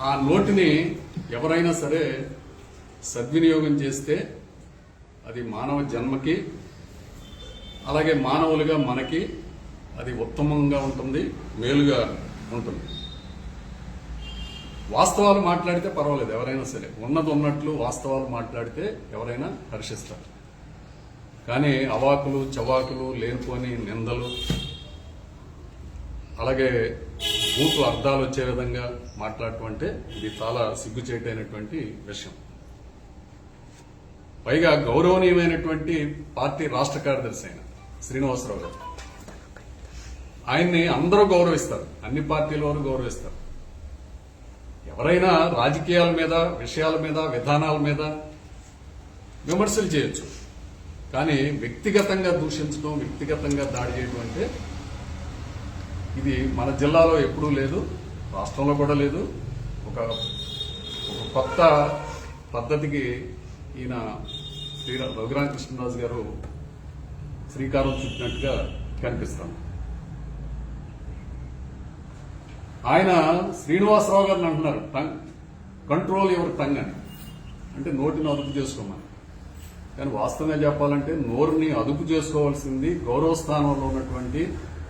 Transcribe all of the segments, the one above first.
ఆ నోటిని ఎవరైనా సరే సద్వినియోగం చేస్తే అది మానవ జన్మకి అలాగే మానవులుగా మనకి అది ఉత్తమంగా ఉంటుంది మేలుగా ఉంటుంది. వాస్తవాలు మాట్లాడితే పర్వాలేదు ఎవరైనా సరే. ఉన్నది ఉన్నట్లు వాస్తవాలు మాట్లాడితే ఎవరైనా హర్షిస్తారు. కానీ అవాకులు చవాకులు లేనిపోని నిందలు అలాగే బూతు అర్థాలు వచ్చే విధంగా మాట్లాడటం అంటే ఇది చాలా సిగ్గుచేటైనటువంటి విషయం. పైగా గౌరవనీయమైనటువంటి పార్టీ రాష్ట్ర కార్యదర్శి అయిన శ్రీనివాసరావు గారు. ఆయన్ని అందరూ గౌరవిస్తారు. అన్ని పార్టీల వారు గౌరవిస్తారు. ఎవరైనా రాజకీయాల మీద విషయాల మీద విధానాల మీద విమర్శలు చేయొచ్చు. కానీ వ్యక్తిగతంగా దూషించడం వ్యక్తిగతంగా దాడి చేయడం అంటే ఇది మన జిల్లాలో ఎప్పుడూ లేదు రాష్ట్రంలో కూడా లేదు. ఒక ఒక కొత్త పద్ధతికి ఈయన శ్రీరా రఘురామకృష్ణరాజు గారు శ్రీకారం చుట్టినట్టుగా కనిపిస్తాను ఆయన శ్రీనివాసరావు గారిని అంటున్నారు టంగ్ కంట్రోల్ ఎవరి టంగ్ అని. అంటే నోటిని అదుపు చేసుకోమని. కానీ వాస్తవంగా చెప్పాలంటే నోరుని అదుపు చేసుకోవాల్సింది గౌరవ స్థానంలో ఉన్నటువంటి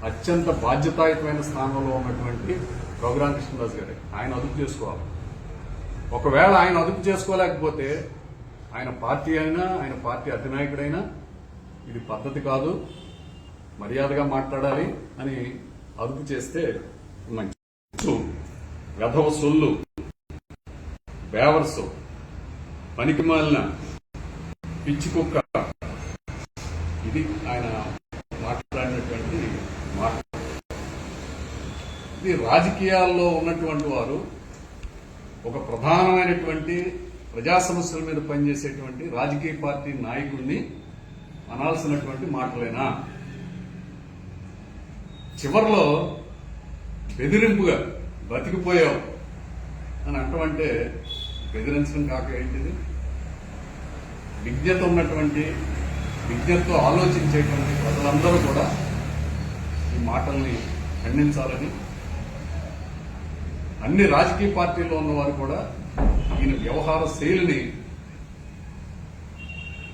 అత్యంత బాధ్యతాయుతమైన స్థానంలో ఉన్నటువంటి రఘురామ కృష్ణదాస్ గారి. ఆయన అదుపు చేసుకోవాలి. ఒకవేళ ఆయన అదుపు చేసుకోలేకపోతే ఆయన పార్టీ అయినా ఆయన పార్టీ అధినాయకుడైనా ఇది పద్ధతి కాదు. మర్యాదగా మాట్లాడాలి అని అదుపు చేస్తే మంచి వెధవ సొల్లు బేవర్సు పనికి మాలిన పిచ్చి కుక్క. ఇది ఆయన మాట్లాడినటువంటి మాట ఇది రాజకీయాల్లో ఉన్నటువంటి వారు ఒక ప్రధానమైనటువంటి ప్రజా సమస్యల మీద పనిచేసేటువంటి రాజకీయ పార్టీ నాయకుడిని అనాల్సినటువంటి మాటలేనా? చివరిలో బెదిరింపుగా బతికిపోయావు అని అంటమంటే బెదిరించడం కాక ఏంటిది? విజ్ఞత ఉన్నటువంటి విజ్ఞతతో ఆలోచించేటువంటి ప్రజలందరూ కూడా ఈ మాటల్ని ఖండించాలని అన్ని రాజకీయ పార్టీల్లో ఉన్నవారు కూడా ఈయన వ్యవహార శైలిని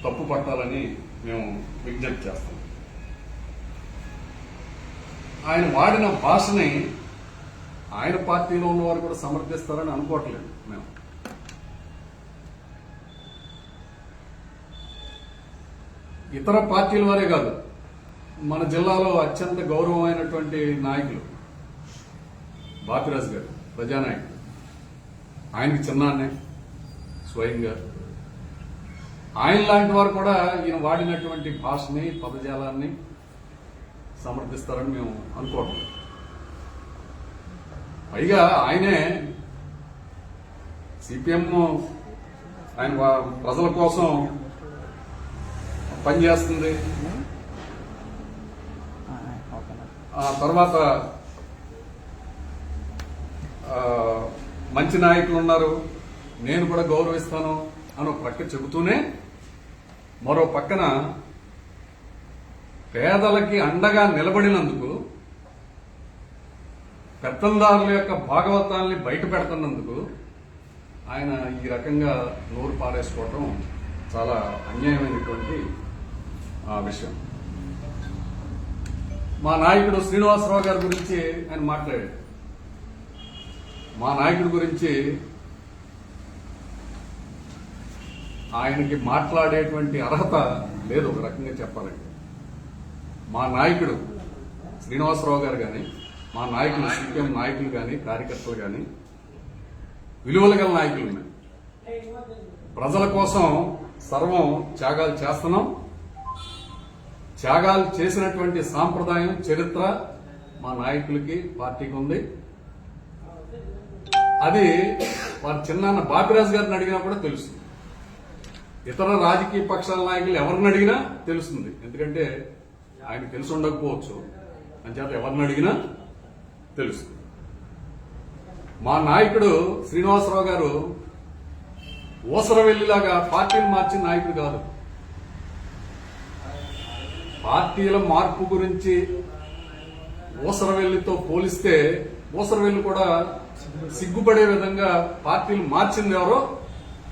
తప్పు పట్టాలని మేము విజ్ఞప్తి చేస్తాం. ఆయన వాడిన భాషని ఆయన పార్టీలో ఉన్నవారు కూడా సమర్థిస్తారని అనుకోవట్లేదు మేము. ఇతర పార్టీల వారే కాదు మన జిల్లాలో అత్యంత గౌరవమైనటువంటి నాయకులు బాపిరాజు గారు. ప్రజానాయకుడు. ఆయనకి చిన్నాన్నే స్వయంగా. ఆయన లాంటి వారు కూడా ఈయన వాడినటువంటి భాషని పదజాలాన్ని సమర్థిస్తారని మేము అనుకోవటం. పైగా ఆయనే సిపిఎం ఆయన వా- ప్రజల కోసం పనిచేస్తుంది ఆ తర్వాత మంచి నాయకులు ఉన్నారు. నేను కూడా గౌరవిస్తాను అని ఒక పక్క చెబుతూనే మరో పక్కన పేదలకి అండగా నిలబడినందుకు పెత్తందారుల యొక్క భాగవతాల్ని బయట పెడుతున్నందుకు ఆయన ఈ రకంగా నోరు పారేసుకోవటం చాలా అన్యాయమైనటువంటి ఆ, విషయం. మా నాయకుడు శ్రీనివాసరావు గారి గురించి ఆయన మాట్లాడాడు మా నాయకుడి గురించి ఆయనకి మాట్లాడేటువంటి అర్హత లేదు ఒక రకంగా చెప్పాలంటే. మా నాయకుడు శ్రీనివాసరావు గారు కానీ మా నాయకులు సీపీఎం నాయకులు కానీ కార్యకర్తలు కానీ విలువలు గల నాయకులు మేము ప్రజల కోసం సర్వం త్యాగాలు చేస్తున్నాం. త్యాగాలు చేసినటువంటి సాంప్రదాయం చరిత్ర మా నాయకులకి పార్టీకి ఉంది. అది వారి చిన్నాన్న బాపిరాజు గారిని అడిగినా కూడా తెలుస్తుంది. ఇతర రాజకీయ పక్షాల నాయకులు ఎవరిని అడిగినా తెలుస్తుంది. ఎందుకంటే ఆయన తెలిసి ఉండకపోవచ్చు. అంచేత ఎవరిని అడిగినా తెలుస్తుంది. మా నాయకుడు శ్రీనివాసరావు గారు ఊసరవెల్లిలాగా పార్టీని మార్చిన నాయకుడు కాదు. పార్టీల మార్పు గురించి ఊసరవెల్లితో పోలిస్తే ఊసరవెల్లి కూడా సిగ్గుపడే విధంగా పార్టీలు మార్చింది ఎవరో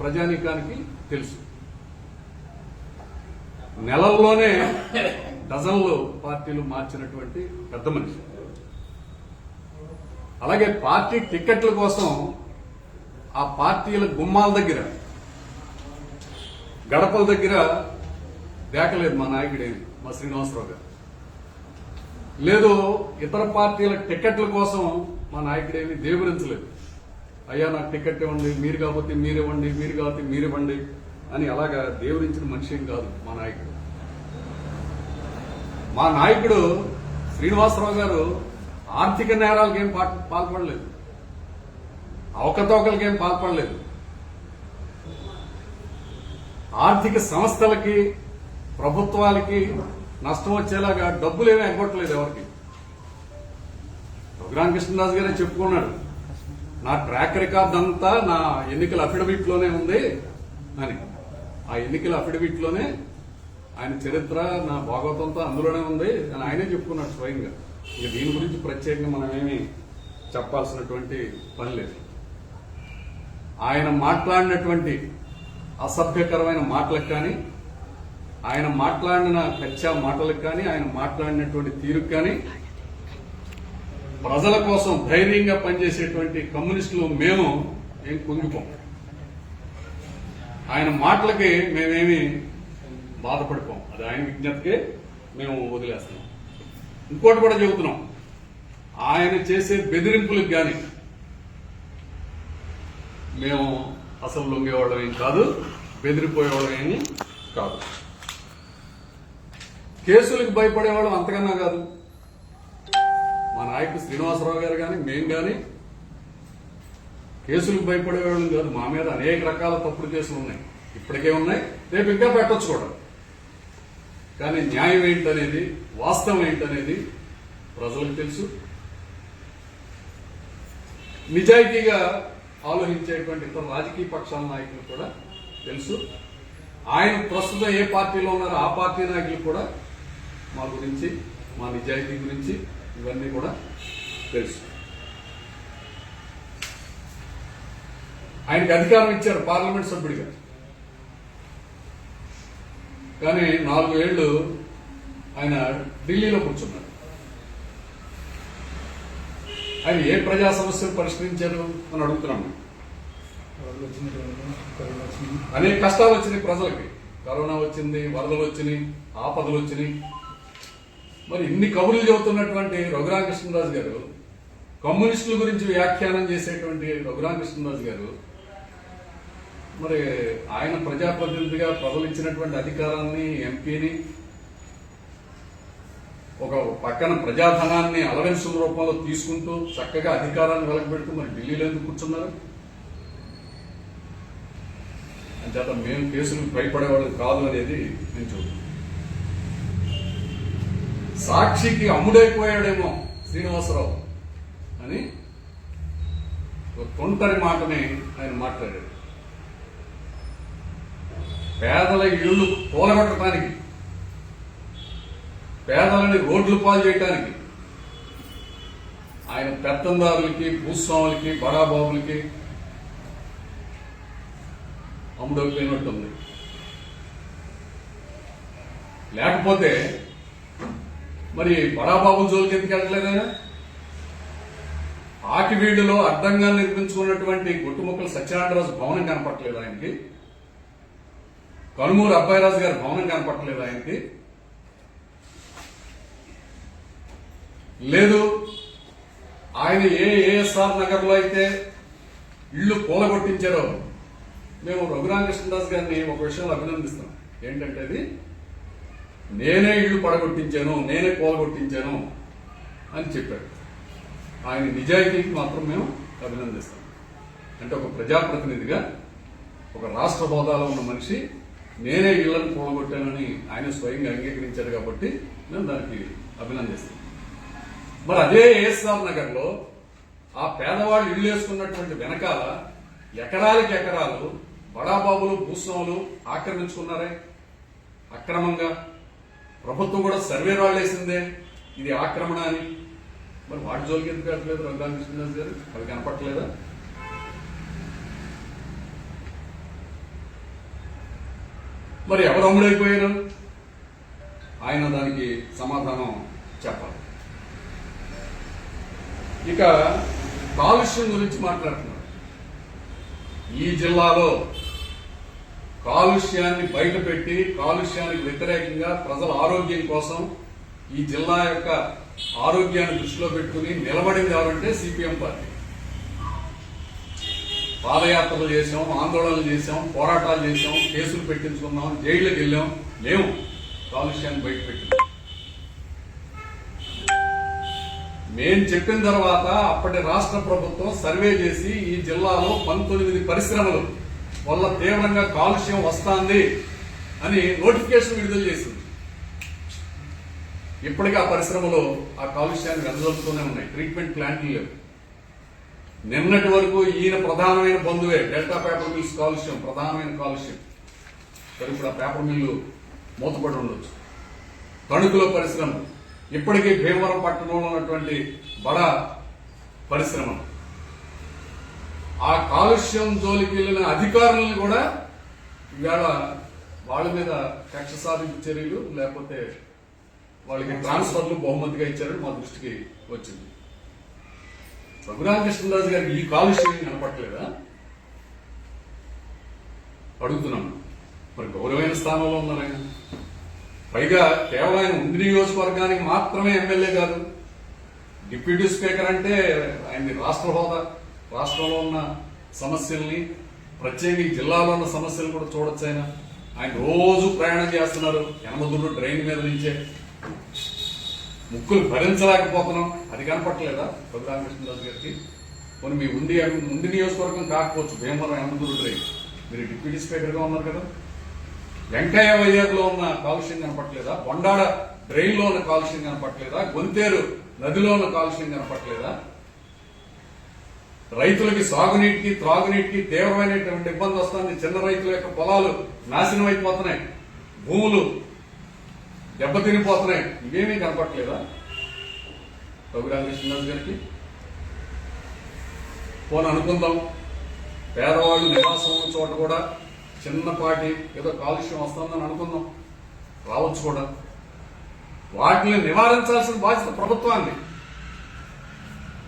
ప్రజానీకానికి తెలుసు. నెలల్లోనే డజన్లు పార్టీలు మార్చినటువంటి పెద్ద మనిషి. అలాగే పార్టీ టిక్కెట్ల కోసం ఆ పార్టీల గుమ్మాల దగ్గర గడపల దగ్గర దేకలేదు మా నాయకుడేమి మా శ్రీనివాసరావు గారు. లేదు ఇతర పార్టీల టిక్కెట్ల కోసం మా నాయకుడేమి దేవురించలేదు. అయ్యా నాకు టికెట్ ఇవ్వండి మీరు కాకపోతే మీరు ఇవ్వండి మీరు కాకపోతే మీరు ఇవ్వండి అని అలాగా దేవరించిన మనిషి ఏం కాదు మా నాయకుడు. మా నాయకుడు శ్రీనివాసరావు గారు ఆర్థిక నేరాలకేం పా- పాల్పడలేదు. అవకతవకలకేం పాల్పడలేదు. ఆర్థిక సంస్థలకి ప్రభుత్వాలకి నష్టం వచ్చేలాగా డబ్బులు ఏమీ ఎగ్గొట్టలేదు ఎవరికి. రఘురామ కృష్ణదాస్ గారే చెప్పుకున్నాడు. నా ట్రాక్ రికార్డ్ అంతా నా ఎన్నికల అఫిడవిట్లోనే ఉంది అని. ఆ ఎన్నికల అఫిడవిట్లోనే ఆయన చరిత్ర నా భాగవతంతో అందులోనే ఉంది అని ఆయనే చెప్పుకున్నాడు స్వయంగా. ఇక దీని గురించి ప్రత్యేకంగా మనం ఏమి చెప్పాల్సినటువంటి పని లేదు. ఆయన మాట్లాడినటువంటి అసభ్యకరమైన మాటలకు కానీ ఆయన మాట్లాడిన కచ్చా మాటలకు కానీ ఆయన మాట్లాడినటువంటి తీరుకు కానీ ప్రజల కోసం ధైర్యంగా పనిచేసేటువంటి కమ్యూనిస్టులు మేము ఏం కుంగిపోం. ఆయన మాటలకి మేమేమి బాధపడిపోం. అది ఆయన విజ్ఞతకే మేము వదిలేస్తున్నాం. ఇంకోటి కూడా చెబుతున్నాం. ఆయన చేసే బెదిరింపులకు కానీ మేము అసలు లొంగేవాళ్ళం ఏం కాదు బెదిరిపోయేవాళ్ళం ఏమి కాదు. కేసులకు భయపడేవాళ్ళం అంతకన్నా కాదు. మా నాయకుడు శ్రీనివాసరావు గారు కానీ మేము కానీ కేసులకు భయపడేవాళ్ళం కాదు. మా మీద అనేక రకాల తప్పుడు కేసులు ఉన్నాయి. ఇప్పటికే ఉన్నాయి. రేపు ఇంకా పెట్టొచ్చు కూడా. కానీ న్యాయం ఏంటనేది వాస్తవం ఏంటనేది ప్రజలకు తెలుసు. నిజాయితీగా ఆలోచించేటువంటి ఇతర రాజకీయ పక్షాల నాయకులు కూడా తెలుసు. ఆయన ప్రస్తుతం ఏ పార్టీలో ఉన్నారో ఆ పార్టీ నాయకులు కూడా మా గురించి మా నిజాయితీ గురించి ఇవన్నీ కూడా తెలుసు. ఆయనకి అధికారం ఇచ్చారు పార్లమెంట్ సభ్యుడిగా. కానీ నాలుగు ఏళ్ళు ఆయన ఢిల్లీలో కూర్చున్నాడు ఆయన ఏ ప్రజా సమస్యలు పరిష్కరించారు అని అడుగుతున్నాం మేము. అనేక కష్టాలు వచ్చినాయి ప్రజలకి. కరోనా వచ్చింది వరదలు వచ్చినాయి ఆపదలు వచ్చినాయి. మరి ఇన్ని కబుర్లు చెబుతున్నటువంటి రఘురామకృష్ణరాజు గారు కమ్యూనిస్టుల గురించి వ్యాఖ్యానం చేసేటువంటి రఘురామకృష్ణరాజు గారు మరి ఆయన ప్రజాప్రతినిధిగా ప్రబలించినటువంటి అధికారాన్ని ఎంపీని ఒక పక్కన ప్రజాధనాన్ని అలవెన్సుల రూపంలో తీసుకుంటూ చక్కగా అధికారాన్ని వెలకబెడుతూ మరి ఢిల్లీలో ఎందుకు కూర్చున్నారు? అంచేత మేము కేసులకు భయపడేవాళ్ళు కాదు అనేది నేను చూద్దాం సాక్షికి అమ్ముడైపోయాడేమో శ్రీనివాసరావు అని ఒక తొంటరి మాటని ఆయన మాట్లాడాడు. పేదల ఇళ్ళు కూలగొట్టడానికి పేదలని రోడ్లు పాలు చేయటానికి ఆయన పెత్తందారులకి భూస్వాములకి బడాబాబులకి అమ్ముడైపోయినట్టుంది. లేకపోతే మరి బడాబాబు జోలికి ఎందుకు ఆకి ఆకివీడులో అర్థంగా నిర్మించుకున్నటువంటి గుట్టుముక్కల సత్యనారాయణరాజు భవనం కనపట్లేదు ఆయనకి. కనుమూరు అబ్బాయిరాజు గారి భవనం కనపట్టలేదు ఆయనకి. లేదు ఆయన ఏ ఏఎస్ఆర్ నగర్లో అయితే ఇల్లు కూలగొట్టించారో మేము రఘురామకృష్ణదాస్ గారిని ఒక విషయంలో అభినందిస్తాం ఏంటంటే అది? నేనే ఇల్లు పడగొట్టించాను నేనే కోలగొట్టించాను అని చెప్పాడు. ఆయన నిజాయితీకి మాత్రం మేము అభినందిస్తాం. అంటే ఒక ప్రజాప్రతినిధిగా ఒక రాష్ట్ర హోదాలో ఉన్న మనిషి నేనే ఇళ్ళను కూలగొట్టానని ఆయన స్వయంగా అంగీకరించారు కాబట్టి నేను దానికి అభినందిస్తాం. మరి అదే ఏఎస్ఆర్ నగర్లో ఆ పేదవాళ్ళు ఇల్లు వేసుకున్నటువంటి వెనకాల ఎకరాలకి ఎకరాలు బడాబాబులు భూస్వాములు ఆక్రమించుకున్నారే? అక్రమంగా? ప్రభుత్వం కూడా సర్వే రాళ్ళేసిందే ఇది ఆక్రమణ అని. మరి వాటి జోలికి ఎందుకు వెళ్ళట్లేదు రంగారావు విశ్వనాథ్ గారు? అవి కనపట్లేదా మరి ఎవరు అమ్ముడైపోయారు? ఆయన దానికి సమాధానం చెప్పాలి. ఇక కాలుష్యం గురించి మాట్లాడుతున్నారు ఈ జిల్లాలో కాలుష్యాన్ని బయటపెట్టి కాలుష్యానికి వ్యతిరేకంగా ప్రజల ఆరోగ్యం కోసం ఈ జిల్లా యొక్క ఆరోగ్యాన్ని దృష్టిలో పెట్టుకుని నిలబడింది ఎవరంటే సిపిఎం పార్టీ. పాదయాత్రలు చేసాం ఆందోళనలు చేసాం పోరాటాలు చేసాం కేసులు పెట్టించుకున్నాం జైళ్ళకి వెళ్ళాం. మేము కాలుష్యాన్ని బయట పెట్టాం మేం చెప్పిన తర్వాత అప్పటి రాష్ట్ర ప్రభుత్వం సర్వే చేసి ఈ జిల్లాలో పంతొమ్మిది పరిశ్రమలు వల్ల తీవ్రంగా కాలుష్యం వస్తుంది అని నోటిఫికేషన్ విడుదల చేసింది. ఇప్పటికీ ఆ పరిశ్రమలో ఆ కాలుష్యాన్ని వెదజల్పుతూనే ఉన్నాయి. ట్రీట్మెంట్ ప్లాంట్లు లేవు. నిన్నటి వరకు ఈయన ప్రధానమైన బంధువే డెల్టా పేపర్ మిల్స్ కాలుష్యం ప్రధానమైన కాలుష్యం. మరి ఇప్పుడు ఆ పేపర్ మిల్లు మూతపడి ఉండొచ్చు. తణుకుల పరిశ్రమ. ఇప్పటికీ భీమవరం పట్టణంలో ఉన్నటువంటి బడా పరిశ్రమ. ఆ కాలుష్యం జోలికి వెళ్ళిన అధికారులను కూడా ఇవాళ వాళ్ళ మీద కక్ష సాధింపు చర్యలు లేకపోతే వాళ్ళకి ట్రాన్స్ఫర్లు బహుమతిగా ఇచ్చారని మా దృష్టికి వచ్చింది. రఘురామకృష్ణదాస్ గారికి ఈ కాలుష్యం కనపట్లేదా అడుగుతున్నాం. మరి గౌరవమైన స్థానంలో ఉన్నారు ఆయన? పైగా కేవలం ఆయన ఉంది నియోజకవర్గానికి మాత్రమే ఎమ్మెల్యే కాదు. డిప్యూటీ స్పీకర్ అంటే ఆయన రాష్ట్ర హోదా. రాష్ట్రంలో ఉన్న సమస్యల్ని ప్రత్యేకించి జిల్లాలో ఉన్న సమస్యలు కూడా చూడొచ్చు ఆయన. ఆయన రోజు ప్రయాణం చేస్తున్నారు. యనమదుర్రు ట్రైన్ మీద నుంచే. ముక్కులు భరించలేకపోతున్నాం. అది కనపట్లేదా రఘురామకృష్ణదాస్ గారికి. కొన్ని మీ ఉండి ఉండి నియోజకవర్గం కాకపోవచ్చు. భీమవరం యనమదుర్రు ట్రైన్ మీరు డిప్యూటీ స్పీకర్గా ఉన్నారు కదా. వెంకయ్య వైజాగ్లో ఉన్న కాలుష్యం కనపట్లేదా బొండాడ డ్రైన్లో ఉన్న కాలుష్యం కనపట్లేదా గొంతేరు నదిలో ఉన్న కాలుష్యం కనపట్టలేదా రైతులకి సాగునీటికి త్రాగునీటికి తీవ్రమైనటువంటి ఇబ్బంది వస్తుంది. చిన్న రైతుల యొక్క పొలాలు నాశనం అయిపోతున్నాయి. భూములు దెబ్బతినిపోతున్నాయి. ఇవేమీ కనపట్లేదా రఘురామకృష్ణదాస్ గారికి? పోని అనుకుందాం. పేదవాళ్ళు నివాసం ఉన్న చోట కూడా చిన్నపాటి ఏదో కాలుష్యం వస్తుందని అనుకుందాం. రావచ్చు కూడా. వాటిని నివారించాల్సిన బాధ్యత ప్రభుత్వాన్ని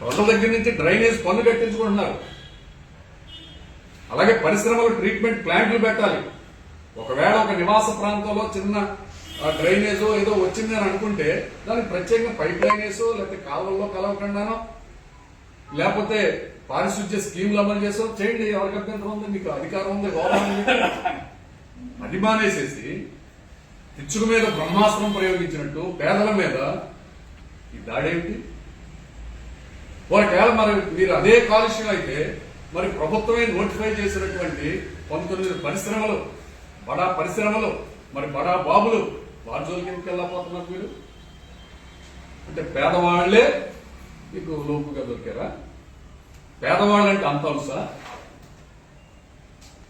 ప్రజల దగ్గర నుంచి డ్రైనేజ్ పన్ను కట్టించుకుంటున్నారు. అలాగే పరిశ్రమలు ట్రీట్మెంట్ ప్లాంట్లు పెట్టాలి. ఒకవేళ ఒక నివాస ప్రాంతంలో చిన్న డ్రైనేజో ఏదో వచ్చింది అని అనుకుంటే దానికి ప్రత్యేకంగా పైప్ లైనేసో లేకపోతే కాలువల్లో కలవకుండానో లేకపోతే పారిశుద్ధ్య స్కీమ్లు అమలు చేసో చేయండి ఎవరికి అభ్యంతరం ఉంది మీకు అధికారం ఉంది గౌరవం అది మానేసేసి పిచ్చుక మీద బ్రహ్మాస్త్రం ప్రయోగించినట్టు పేదల మీద ఈ దాడేమిటి? ఒకవేళ మరి మీరు అదే కాలుష్యం అయితే మరి ప్రభుత్వమే నోటిఫై చేసినటువంటి పంతొమ్మిది పరిశ్రమలు బడా పరిశ్రమలు మరి బడా బాబులు వారి జోలికి ఎందుకు వెళ్ళకపోతున్నారు మీరు? అంటే పేదవాళ్ళే మీకు లోపుగా దొరికారా? పేదవాళ్ళంటే అంత అవసా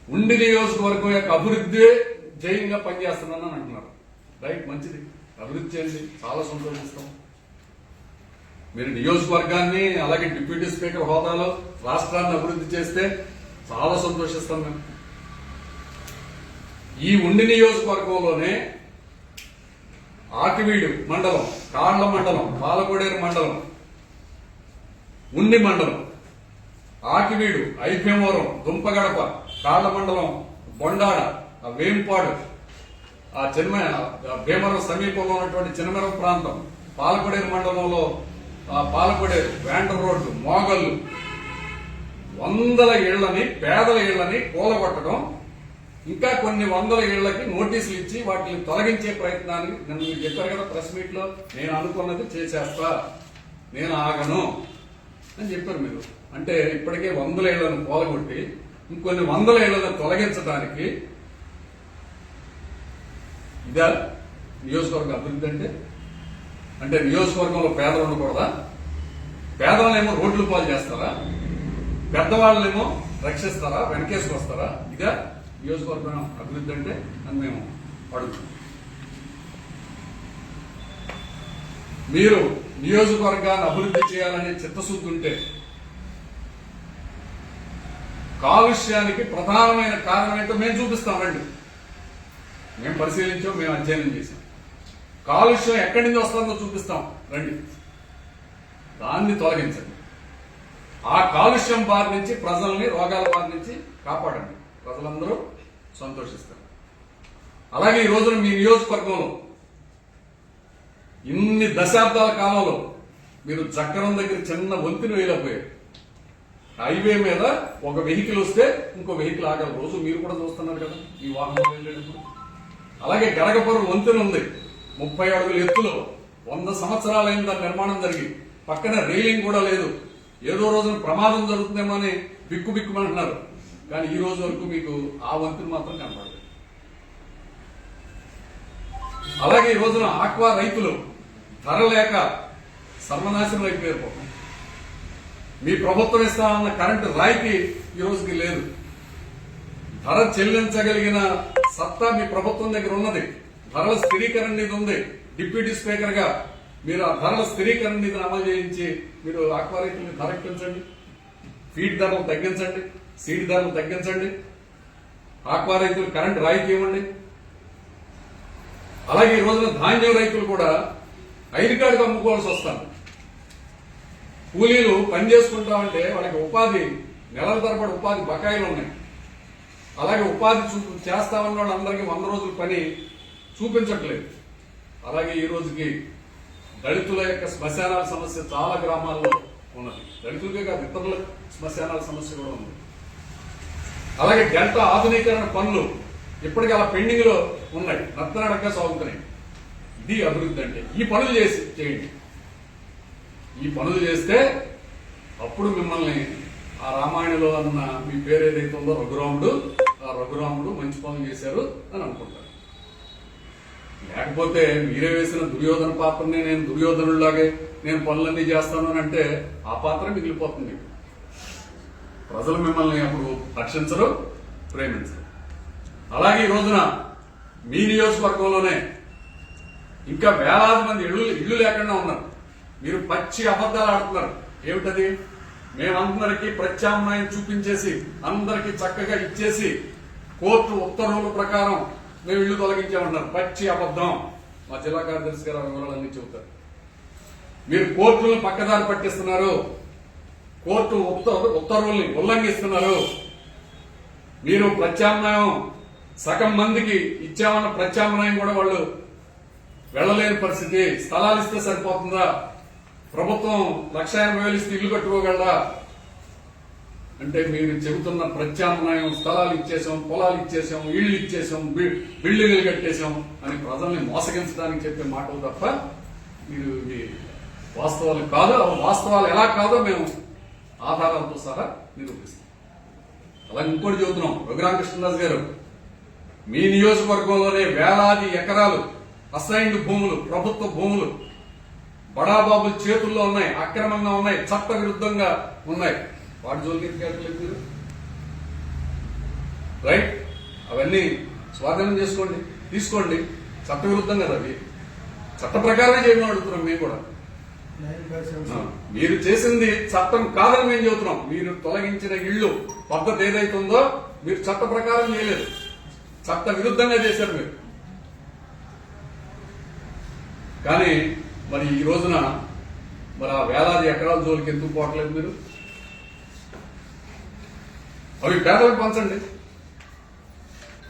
ఉండి నియోజకవర్గం యొక్క అభివృద్ధి జయంగా పనిచేస్తున్నానని అంటున్నారు. రైట్ మంచిది. అభివృద్ధి చేయండి. చాలా సంతోషిస్తాం. మీరు నియోజకవర్గాన్ని అలాగే డిప్యూటీ స్పీకర్ హోదాలో రాష్ట్రాన్ని అభివృద్ధి చేస్తే చాలా సంతోషిస్తాం మేము. ఈ ఉండి నియోజకవర్గంలోనే ఆకివీడు మండలం కాండ్ల మండలం పాలకోడేరు మండలం ఉండి మండలం ఆకివీడు ఐభ్యమవరం దుంపగడప కాళ్ళ మండలం బొండాడ ఆ వేంపాడు ఆ చిన్న భీమవరం సమీపంలో ఉన్నటువంటి చిన్నమరం ప్రాంతం పాలకొడేరు మండలంలో ఆ పాలకొడేరు వేంటర్ రోడ్డు మోగళ్ళు. వందల ఇళ్ళని పేదల ఇళ్ళని కూలగొట్టడం ఇంకా కొన్ని వందల ఇళ్ళకి నోటీసులు ఇచ్చి వాటిని తొలగించే ప్రయత్నాన్ని నన్ను మీరు చెప్పారు కదా ప్రెస్ మీట్లో నేను అనుకున్నది చేసేస్తా నేను ఆగను అని చెప్పారు మీరు. అంటే ఇప్పటికే వందల ఇళ్ళను కూలగొట్టి ఇంకొన్ని వందల ఇళ్ళను తొలగించడానికి ఇదా నియోజకవర్గ అభివృద్ధి అంటే? అంటే నియోజకవర్గంలో పేదలు ఉండకూడదా? పేదవాళ్ళేమో రోడ్లు పాలు చేస్తారా? పెద్దవాళ్ళనేమో రక్షిస్తారా? వెనకేసుకు వస్తారా? ఇదా నియోజకవర్గం అభివృద్ధి అంటే అని మేము అడుగుతాం. మీరు నియోజకవర్గాన్ని అభివృద్ధి చేయాలనే చిత్తశుద్ధి ఉంటే కాలుష్యానికి ప్రధానమైన కారణం ఏంటో మేము చూపిస్తాం రండి. మేము పరిశీలించాం మేము అధ్యయనం చేసాం కాలుష్యం ఎక్కడి నుంచి వస్తుందో చూపిస్తాం. రండి. దాన్ని తొలగించండి. ఆ కాలుష్యం బారి నుంచి ప్రజల్ని రోగాల బారి నుంచి కాపాడండి. ప్రజలందరూ సంతోషిస్తారు. అలాగే ఈ రోజున మీ నియోజకవర్గంలో ఇన్ని దశాబ్దాల కాలంలో మీరు చక్రం దగ్గర చిన్న వంతిని వేయలేకపోయారు. హైవే మీద ఒక వెహికల్ వస్తే ఇంకో వెహికల్ ఆగల రోజు మీరు కూడా చూస్తున్నారు కదా ఈ వాహనం వెళ్ళేటప్పుడు అలాగే గరగపురం వంతెన ఉంది. ముప్పై అడుగుల ఎత్తులో వంద సంవత్సరాలైన దాని నిర్మాణం జరిగి పక్కన రైలింగ్ కూడా లేదు. ఏదో రోజున ప్రమాదం జరుగుతుందేమో అని బిక్కు బిక్కుమంటున్నారు కానీ ఈ రోజు వరకు మీకు ఆ వంతులు మాత్రం కనపడలేదు. అలాగే ఈ రోజున ఆక్వా రైతులు ధర లేక సర్వనాశనం అయిపోయారు మీ ప్రభుత్వం ఇస్తామన్న కరెంటు రాయితీ ఈ రోజుకి లేదు. ధర చెల్లించగలిగిన సత్తా మీ ప్రభుత్వం దగ్గర ఉన్నది. ధరల స్థిరీకరణ నిధి ఉంది. డిప్యూటీ స్పీకర్గా మీరు ఆ ధరల స్థిరీకరణ నిధిని అమలు చేయించి మీరు ఆక్వా ధర ఎక్కించండి. ఫీడ్ ధరలు తగ్గించండి. సీడ్ ధరలు తగ్గించండి. ఆక్వా రైతులు కరెంట్ రాయితీ ఇవ్వండి. అలాగే ఈ రోజున ధాన్యం రైతులు కూడా ఐదు కాడికి అమ్ముకోవాల్సి వస్తాను కూలీలు పని చేసుకుంటామంటే వాళ్ళకి ఉపాధి నెలల తరబడి ఉపాధి బకాయిలు ఉన్నాయి. అలాగే ఉపాధి చూ చేస్తామన్న వాళ్ళందరికీ వంద రోజుల పని చూపించట్లేదు. అలాగే ఈ రోజుకి దళితుల యొక్క శ్మశానాల సమస్య చాలా గ్రామాల్లో ఉన్నది. దళితులకే కాదు ఇతరుల శ్మశానాల సమస్య కూడా ఉంది. అలాగే గంట ఆధునీకరణ పనులు ఇప్పటికీ అలా పెండింగ్లో ఉన్నాయి. నత్తనడక సాగుతున్నాయి ఇది అభివృద్ధి అంటే ఈ పనులు చేసి చేయండి. ఈ పనులు చేస్తే అప్పుడు మిమ్మల్ని ఆ రామాయణలో అన్న మీ పేరు ఏదైతే ఉందో రఘురాముడు ఆ రఘురాముడు మంచి పనులు చేశారు అని అనుకుంటారు. లేకపోతే మీరే వేసిన దుర్యోధన పాత్రనే నేను దుర్యోధనులాగే నేను పనులన్నీ చేస్తాను అని అంటే ఆ పాత్ర మిగిలిపోతుంది. ప్రజలు మిమ్మల్ని అప్పుడు రక్షించరు ప్రేమించరు. అలాగే ఈ రోజున మీ నియోజకవర్గంలోనే ఇంకా వేలాది మంది ఇళ్ళు ఇళ్ళు లేకుండా ఉన్నారు. మీరు పచ్చి అబద్ధాలు ఆడుతున్నారు. ఏమిటది? మేమందరికీ ప్రత్యామ్నాయం చూపించేసి అందరికీ చక్కగా ఇచ్చేసి కోర్టు ఉత్తర్వుల ప్రకారం మేము ఇల్లు తొలగించామన్నారు పచ్చి అబద్ధం. మా జిల్లా కార్యదర్శి గారు వివరాలన్నీ చెబుతారు. మీరు కోర్టులను పక్కదారి పట్టిస్తున్నారు. కోర్టు ఉత్తర్వుల్ని ఉల్లంఘిస్తున్నారు. మీరు ప్రత్యామ్నాయం సగం మందికి ఇచ్చామన్న ప్రత్యామ్నాయం కూడా వాళ్ళు వెళ్ళలేని పరిస్థితి. స్థలాలు ఇస్తే సరిపోతుందా? ప్రభుత్వం లక్ష ఎనభై వేలు ఇస్తే ఇల్లు కట్టుకోగలరా అంటే మీరు చెబుతున్న ప్రత్యామ్నాయం స్థలాలు ఇచ్చేసాం పొలాలు ఇచ్చేసాం ఇళ్ళు ఇచ్చేసాం బిల్డింగ్లు కట్టేసాం అని ప్రజల్ని మోసగించడానికి చెప్పే మాటలు తప్ప మీరు ఇది వాస్తవాలు కాదు? వాస్తవాలు ఎలా కాదో మేము ఆధారాలతో సహా నిరూపిస్తాం. అలా ఇంకోటి చెబుతున్నాం. రఘురామకృష్ణదాస్ గారు మీ నియోజకవర్గంలోనే వేలాది ఎకరాలు అసైన్డ్ భూములు ప్రభుత్వ భూములు బడాబాబుల చేతుల్లో ఉన్నాయి అక్రమంగా ఉన్నాయి చట్ట విరుద్ధంగా ఉన్నాయి. వాటి జోలికి ఎందుకు మీరు రైట్ అవన్నీ స్వాధీనం చేసుకోండి. తీసుకోండి. చట్ట విరుద్ధం కదా అవి చట్ట ప్రకారమే చేయమని అడుగుతున్నాం మేము కూడా. మీరు చేసింది చట్టం కాదని మేము చెబుతున్నాం. మీరు తొలగించిన ఇళ్ళు పద్ధతి ఏదైతే ఉందో మీరు చట్ట ప్రకారం చేయలేదు. చట్ట విరుద్ధంగా చేశారు మీరు. కానీ మరి ఈ రోజున మరి ఆ వేలాది ఎకరాల జోలికి ఎందుకు పోవట్లేదు మీరు? అవి పేదలకు పంచండి.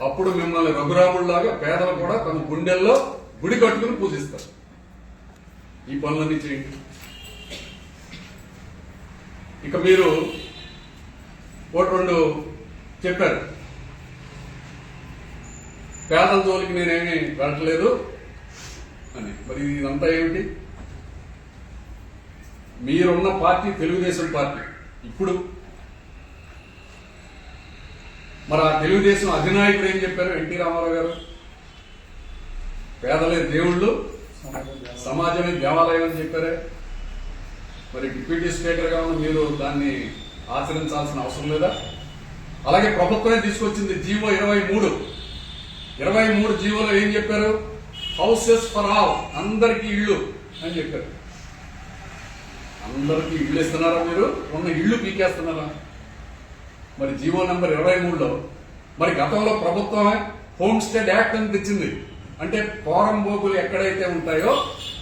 అప్పుడు మిమ్మల్ని రఘురాముడిలాగా పేదలు కూడా తమ గుండెల్లో గుడి కట్టుకుని పూజిస్తారు. ఈ పనులన్నీ చేయండి. ఇక మీరు ఒకటి రెండు చెప్పారు. పేదల జోలికి నేనేమి వెళ్ళట్లేదు అని. మరి ఇదంతా ఏమిటి? మీరున్న పార్టీ తెలుగుదేశం పార్టీ. ఇప్పుడు మరి ఆ తెలుగుదేశం అధినాయకుడు ఏం చెప్పారు? ఎన్టీ రామారావు గారు? పేదలే దేవుళ్ళు సమాజమే దేవాలయం అని చెప్పారే. మరి డిప్యూటీ స్పీకర్గా ఉన్న మీరు దాన్ని ఆచరించాల్సిన అవసరం లేదా? అలాగే ప్రభుత్వమే తీసుకొచ్చింది జీవో ఇరవై మూడు. ఇరవై మూడు జీవోలో ఏం చెప్పారు? హౌసెస్ ఫర్ ఆల్ అందరికీ ఇళ్ళు అని చెప్పారు. అందరికీ ఇళ్ళు ఇస్తున్నారా మీరు? ఉన్న ఇళ్ళు పీకేస్తున్నారా? మరి జీవో నంబర్ ఇరవై మూడులో మరి గతంలో ప్రభుత్వమే హోమ్ స్టేట్ యాక్ట్ అని తెచ్చింది. అంటే పోరం బోకులు ఎక్కడైతే ఉంటాయో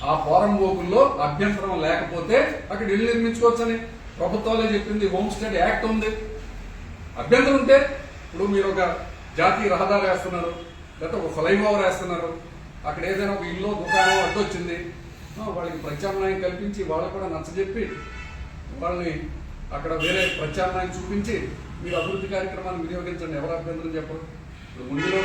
ఆ పోరం బోకుల్లో అభ్యంతరం లేకపోతే అక్కడ ఇల్లు నిర్మించుకోవచ్చని ప్రభుత్వాలే చెప్పింది హోమ్ స్టేట్ యాక్ట్ ఉంది. అభ్యంతరం ఉంటే ఇప్పుడు మీరు ఒక జాతీయ రహదారి వేస్తున్నారు లేకపోతే ఒక ఫ్లైఓవర్ వేస్తున్నారు అక్కడ ఏదైనా ఒక ఇల్లు దుకాణం అడ్డొచ్చింది వాళ్ళకి ప్రత్యామ్నాయం కల్పించి వాళ్ళకు కూడా నచ్చజెప్పి వాళ్ళని అక్కడ వేరే ప్రత్యామ్నాయం చూపించి మీరు అభివృద్ధి కార్యక్రమాన్ని వినియోగించండి. ఎవరు అభ్యంతరం చెప్పరు. ఇప్పుడు ముందులో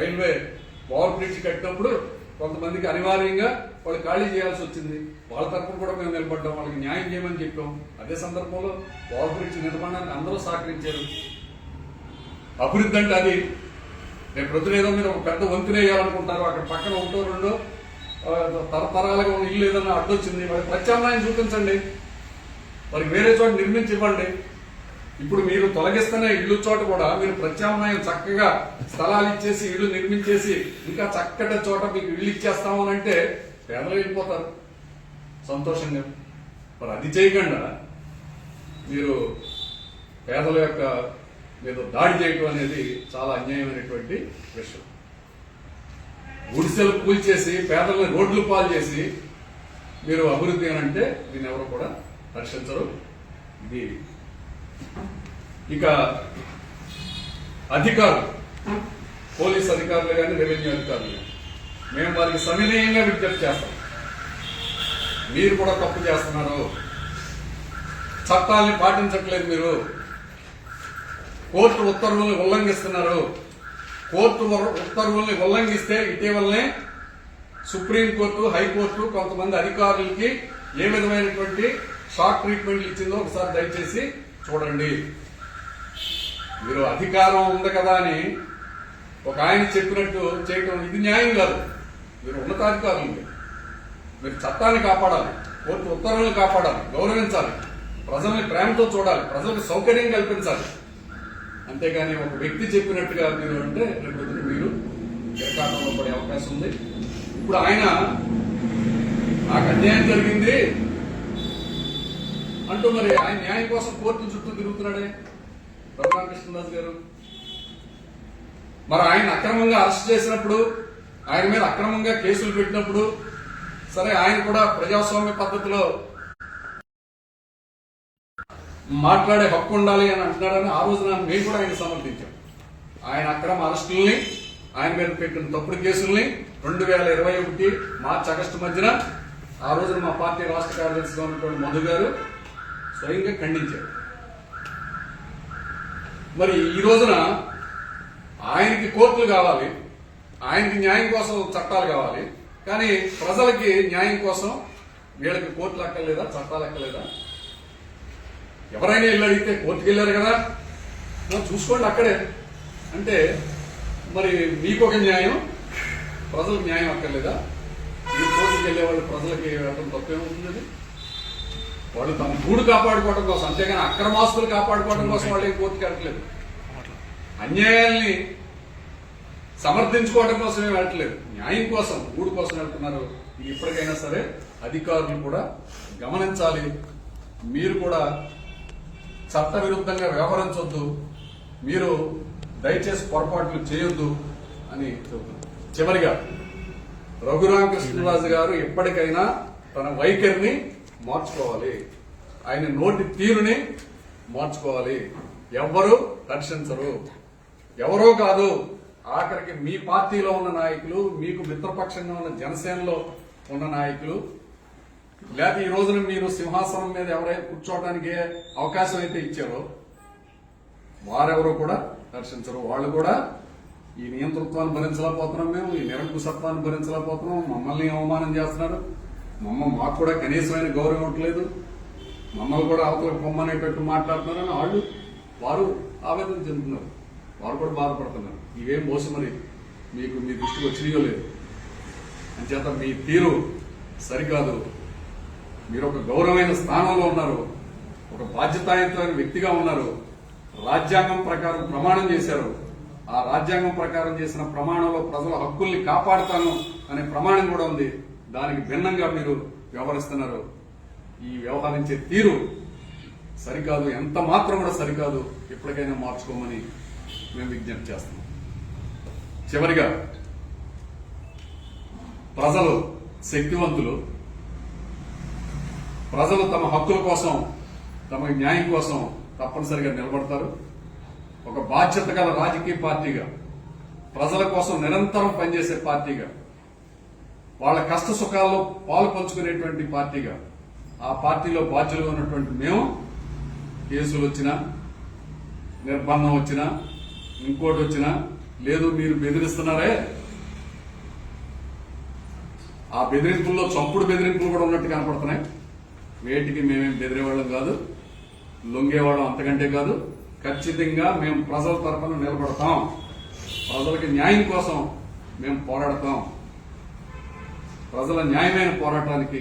రైల్వే ఓవర్ బ్రిడ్జ్ కట్టినప్పుడు కొంతమందికి అనివార్యంగా వాళ్ళు ఖాళీ చేయాల్సి వచ్చింది. వాళ్ళ తరపున కూడా మేము నిలబడ్డాం. వాళ్ళకి న్యాయం చేయమని చెప్పాం. అదే సందర్భంలో ఓవర్ బ్రిడ్జ్ నిర్మాణాన్ని అందరూ సహకరించారు. అభివృద్ధి అంటే అది. రేపు ప్రతినేదో మీరు ఒక పెద్ద వంతెన వేయాలనుకుంటారు. అక్కడ పక్కన ఒకటో రెండో తరతరాలుగా ఉన్న ఇల్లు ఏదైనా అడ్డొచ్చింది. వాళ్ళకి ప్రత్యామ్నాయం చూపించండి. వారికి వేరే చోట నిర్మించి ఇవ్వండి. ఇప్పుడు మీరు తొలగిస్తున్న ఇల్లు చోట కూడా మీరు ప్రత్యామ్నాయం చక్కగా స్థలాలు ఇచ్చేసి ఇల్లు నిర్మించేసి ఇంకా చక్కటి చోట మీకు ఇల్లు ఇచ్చేస్తాము అని అంటే పేదలు వెళ్ళిపోతారు. సంతోషంగా. మరి అది చేయకుండా మీరు పేదల యొక్క మీద దాడి చేయటం అనేది చాలా అన్యాయమైనటువంటి విషయం. గుడిసెలు కూల్చేసి పేదలను రోడ్లు పాలు చేసి మీరు అభివృద్ధి అని అంటే దీన్ని ఎవరు కూడా రక్షించరు. ఇది ఇక అధికారులు పోలీస్ అధికారులు కానీ రెవెన్యూ అధికారులు కానీ మేము వారికి సవినయంగా విజ్ఞప్తి చేస్తాం. మీరు కూడా తప్పు చేస్తున్నారు. చట్టాలని పాటించట్లేదు మీరు. కోర్టు ఉత్తర్వుల్ని ఉల్లంఘిస్తున్నారు. కోర్టు ఉత్తర్వుల్ని ఉల్లంఘిస్తే ఇటీవలనే సుప్రీంకోర్టు హైకోర్టు కొంతమంది అధికారులకి ఏ విధమైనటువంటి షాక్ ట్రీట్మెంట్లు ఇచ్చిందో ఒకసారి దయచేసి చూడండి. మీరు అధికారం ఉంది కదా అని ఒక ఆయన చెప్పినట్టు చేయటం ఇది న్యాయం కాదు. మీరు ఉన్నతాధికారులు మీరు. మీరు చట్టాన్ని కాపాడాలి కోర్టు ఉత్తర్వులను కాపాడాలి గౌరవించాలి ప్రజల్ని ప్రేమతో చూడాలి ప్రజలకు సౌకర్యం కల్పించాలి. అంతేగాని ఒక వ్యక్తి చెప్పినట్టుగా మీరు అంటే రేపు మీరు చిరకాటంలో పడే అవకాశం ఉంది. ఇప్పుడు ఆయన నాకు అన్యాయం జరిగింది. అంటూ మరి ఆయన న్యాయం కోసం కోర్టు చుట్టూ తిరుగుతున్నాడే రఘురామకృష్ణదాస్ గారు. మరి ఆయన అక్రమంగా అరెస్ట్ చేసినప్పుడు ఆయన మీద అక్రమంగా కేసులు పెట్టినప్పుడు సరే ఆయన కూడా ప్రజాస్వామ్య పద్ధతిలో మాట్లాడే హక్కు ఉండాలి అని అంటున్నాడని ఆ రోజున మేము కూడా ఆయన సమర్థించాం. ఆయన అక్రమ అరెస్టుల్ని ఆయన మీద పెట్టిన తప్పుడు కేసుల్ని రెండు వేల ఇరవై ఒకటి మార్చి ఆగస్టు మధ్యన ఆ రోజున మా పార్టీ రాష్ట్ర కార్యదర్శిగా ఉన్నటువంటి మధు గారు స్వయంగా ఖండించాడు. మరి ఈ రోజున ఆయనకి కోర్టులు కావాలి ఆయనకి న్యాయం కోసం చట్టాలు కావాలి కానీ ప్రజలకి న్యాయం కోసం వీళ్ళకి కోర్టులు అక్కర్లేదా చట్టాలు అక్కర్లేదా? ఎవరైనా వెళ్ళి అడిగితే కోర్టుకి వెళ్ళారు కదా? చూసుకోండి అక్కడే. అంటే మరి మీకు ఒక న్యాయం ప్రజలకు న్యాయం అక్కర్లేదా? మీరు కోర్టుకి వెళ్ళే వాళ్ళు ప్రజలకి వెళ్ళడం తప్పేమవుతుంది వాళ్ళు తమ గూడు కాపాడుకోవడం కోసం అంతేగాని అక్రమాస్తులు కాపాడుకోవడం కోసం వాళ్ళు ఏం కోర్టుకి వెళ్ళట్లేదు. అన్యాయాల్ని సమర్థించుకోవడం కోసమే వెళ్ళట్లేదు. న్యాయం కోసం గూడు కోసం వెళ్తున్నారు. ఇప్పటికైనా సరే అధికారులు కూడా గమనించాలి. మీరు కూడా చట్ట విరుద్ధంగా వ్యవహరించొద్దు మీరు దయచేసి పొరపాట్లు చేయొద్దు అని చెబుతున్నారు చివరిగా రఘురామకృష్ణరాజు గారు ఎప్పటికైనా తన వైఖరిని మార్చుకోవాలి. ఆయన నోటి తీరుని మార్చుకోవాలి. ఎవ్వరూ రక్షించరు ఎవరో కాదు ఆఖరికి మీ పార్టీలో ఉన్న నాయకులు మీకు మిత్రపక్షంగా ఉన్న జనసేనలో ఉన్న నాయకులు. లేకపోతే ఈ రోజున మీరు సింహాసనం మీద ఎవరైతే కూర్చోవడానికి అవకాశం అయితే ఇచ్చారో వారెవరూ కూడా దర్శించరు. వాళ్ళు కూడా ఈ నియంతృత్వాన్ని భరించలేకపోతున్నాం మేము ఈ నిరంకుశత్వాన్ని భరించలేకపోతున్నాం మమ్మల్ని అవమానం చేస్తున్నారు. మమ్మ మాకు కూడా కనీసమైన గౌరవం ఇవ్వట్లేదు మమ్మల్ని కూడా అవతలకు పొమ్మనేటట్టు మాట్లాడుతున్నారని వాళ్ళు వారు ఆవేదన చెందుతున్నారు. వారు కూడా బాధపడుతున్నారు. ఇవేం మోసమని మీకు మీ దృష్టికి వచ్చినయో లేదు. అంచేత మీ తీరు సరికాదు. మీరు ఒక గౌరవమైన స్థానంలో ఉన్నారు. ఒక బాధ్యతాయుతమైన వ్యక్తిగా ఉన్నారు. రాజ్యాంగం ప్రకారం ప్రమాణం చేశారు. ఆ రాజ్యాంగం ప్రకారం చేసిన ప్రమాణంలో ప్రజల హక్కుల్ని కాపాడుతాను అనే ప్రమాణం కూడా ఉంది. దానికి భిన్నంగా మీరు వ్యవహరిస్తున్నారు. ఈ వ్యవహరించే తీరు సరికాదు ఎంత మాత్రం కూడా సరికాదు ఎప్పటికైనా మార్చుకోమని మేము విజ్ఞప్తి చేస్తున్నాం. చివరిగా ప్రజలు శక్తివంతులు. ప్రజలు తమ హక్కుల కోసం తమ న్యాయం కోసం తప్పనిసరిగా నిలబడతారు. ఒక బాధ్యత గల రాజకీయ పార్టీగా ప్రజల కోసం నిరంతరం పనిచేసే పార్టీగా వాళ్ళ కష్ట సుఖాల్లో పాలు పంచుకునేటువంటి పార్టీగా ఆ పార్టీలో బాధ్యులుగా ఉన్నటువంటి మేము కేసులు వచ్చినా నిర్బంధం వచ్చినా ఇంకోటి వచ్చినా లేదు మీరు బెదిరిస్తున్నారే? ఆ బెదిరింపుల్లో చంపుడు బెదిరింపులు కూడా ఉన్నట్టు కనపడుతున్నాయి. వేటికి మేమేం బెదిరేవాళ్ళం కాదు లొంగేవాళ్ళం అంతకంటే కాదు ఖచ్చితంగా మేము ప్రజల తరఫున నిలబడతాం. ప్రజలకి న్యాయం కోసం మేము పోరాడతాం. ప్రజల న్యాయమైన పోరాటానికి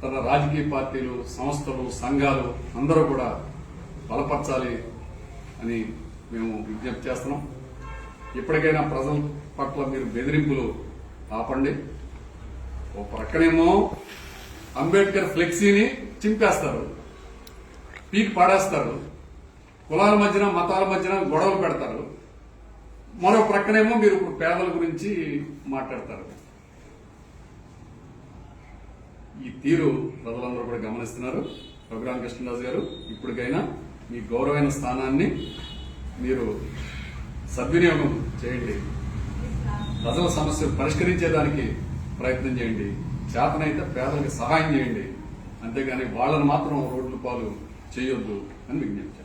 తన రాజకీయ పార్టీలు సంస్థలు సంఘాలు అందరూ కూడా బలపరచాలి అని మేము విజ్ఞప్తి చేస్తున్నాం. ఇప్పటికైనా ప్రజల పట్ల మీరు బెదిరింపులు ఆపండి. ఓ ప్రక్కనేమో అంబేద్కర్ ఫ్లెక్సీని చింపేస్తారు పీకి పాడేస్తారు కులాల మధ్యన మతాల మధ్యన గొడవలు పెడతారు. మరో ప్రక్కనేమో మీరు ఇప్పుడు పేదల గురించి మాట్లాడతారు. ఈ తీరు ప్రజలందరూ కూడా గమనిస్తున్నారు. రఘురామ కృష్ణరాజు గారు ఇప్పటికైనా మీ గౌరవమైన స్థానాన్ని మీరు సద్వినియోగం చేయండి. ప్రజల సమస్యలు పరిష్కరించేదానికి ప్రయత్నం చేయండి. చేతనైతే పేదలకు సహాయం చేయండి. అంతేగాని వాళ్ళని మాత్రం రోడ్లు పాలు చేయొద్దు అని విజ్ఞప్తి.